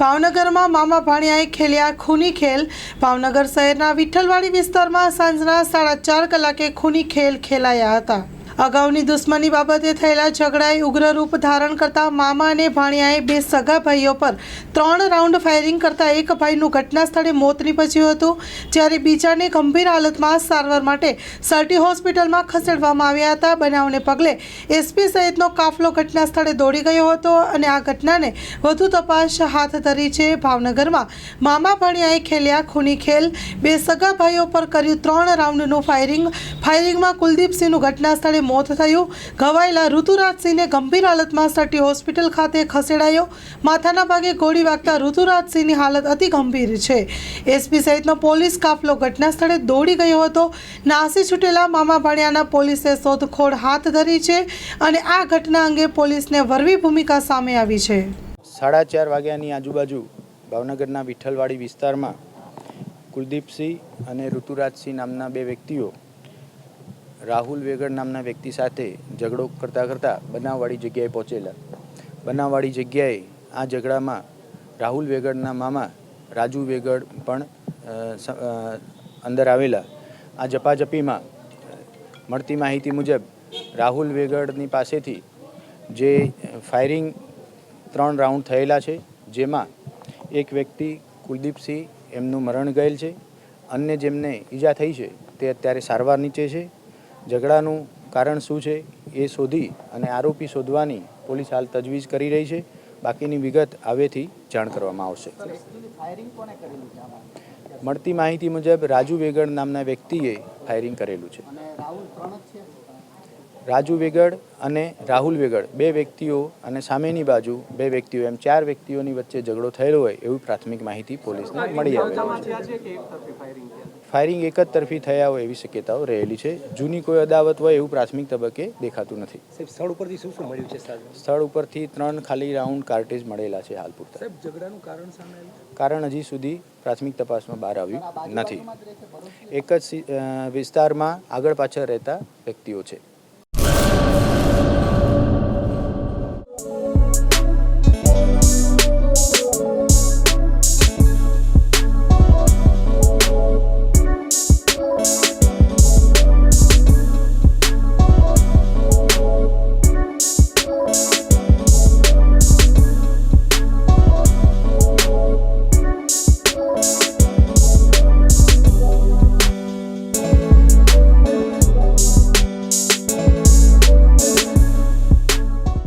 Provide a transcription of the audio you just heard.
ભાવનગરમાં મામા ભાણિયાએ ખેલ્યા ખૂની ખેલ. ભાવનગર શહેરના વિઠ્ઠલવાડી વિસ્તારમાં સાંજના સાડા ચાર કલાકે ખૂની ખેલ ખેલાયા હતા. અગાઉની દુશ્મની બાબતે થયેલા ઝઘડાએ ઉગ્ર રૂપ ધારણ કરતા મામા અને ભાણિયાએ બે સગા ભાઈઓ પર ત્રણ રાઉન્ડ ફાયરિંગ કરતા એક ભાઈનું ઘટના સ્થળે મોત નીપજ્યું હતું, જ્યારે બીજાને ગંભીર હાલતમાં સારવાર માટે સર્ટી હોસ્પિટલમાં ખસેડવામાં આવ્યા હતા. બનાવને પગલે એસપી સહિતનો કાફલો ઘટના સ્થળે દોડી ગયો હતો અને આ ઘટનાને વધુ તપાસ હાથ ધરી છે. ભાવનગરમાં મામા ભાણિયાએ ખેલ્યા ખૂની ખેલ. બે સગા ભાઈઓ પર કર્યું ત્રણ રાઉન્ડનું ફાયરિંગ. ફાયરિંગમાં કુલદીપસિંહનું ઘટના સ્થળે મોત થયું. ઘવાયેલા ઋતુરાજસિંહને ગંભીર હાલતમાં સટી હોસ્પિટલ ખાતે ખસેડાયો. માથાના ભાગે ગોળી વાગતા ઋતુરાજસિંહની હાલત અતિ ગંભીર છે. એસપી સહિતનો પોલીસ કાફલો ઘટના સ્થળે દોડી ગયો હતો. નાસી છૂટેલા મામા ભાણિયાના પોલીસે શોધખોળ હાથ ધરી છે અને આ ઘટના અંગે પોલીસને વરવી ભૂમિકા સામે આવી છે. સાડા ચાર વાગ્યાની આજુબાજુ ભાવનગરના વિઠ્ઠલવાડી વિસ્તારમાં કુલદીપસિંહ અને ઋતુરાજસિંહ નામના બે વ્યક્તિઓ રાહુલ વેગડ નામના વ્યક્તિ સાથે ઝઘડો કરતાં કરતાં બનાવવાળી જગ્યાએ પહોંચેલા. બનાવવાળી જગ્યાએ આ ઝઘડામાં રાહુલ વેગડના મામા રાજુ વેગડ પણ અંદર આવેલા. આ જપાજપીમાં મળતી માહિતી મુજબ રાહુલ વેગડની પાસેથી જે ફાયરિંગ ત્રણ રાઉન્ડ થયેલા છે, જેમાં એક વ્યક્તિ કુલદીપસિંહ એમનું મરણ ગયેલ છે, અન્ય જેમને ઈજા થઈ છે તે અત્યારે સારવાર નીચે છે ઝઘડાનું કારણ શું છે એ શોધી અને આરોપી શોધવાની પોલીસ હાલ તજવીજ કરી રહી છે. બાકીની વિગત હવેથી જાણ કરવામાં આવશે. મળતી માહિતી મુજબ રાજુ વેગડ નામના વ્યક્તિએ ફાયરિંગ કરેલું છે. રાજુ વેગડ અને રાહુલ વેગડ બે વ્યક્તિઓ અને સામેની બાજુ બે વ્યક્તિઓ, એમ ચાર વ્યક્તિઓની વચ્ચે ઝઘડો થયેલો હોય એવી પ્રાથમિક માહિતી પોલીસને મળી આવે છે. ફાયરિંગ એક જ તરફી થયા હોય એવી શક્યતાઓ રહેલી છે. જૂની કોઈ અદાવત હોય એવું પ્રાથમિક તબક્કે દેખાતું નથી. સ્થળ ઉપરથી શું શું મળ્યું છે સ્થળ? ઉપરથી ત્રણ ખાલી રાઉન્ડ કાર્ટેજ મળેલા છે હાલ પૂરતા. ઝઘડાનું કારણ સામે કારણ હજી સુધી પ્રાથમિક તપાસમાં બહાર આવ્યું નથી. એક જ વિસ્તારમાં આગળ પાછળ રહેતા વ્યક્તિઓ છે.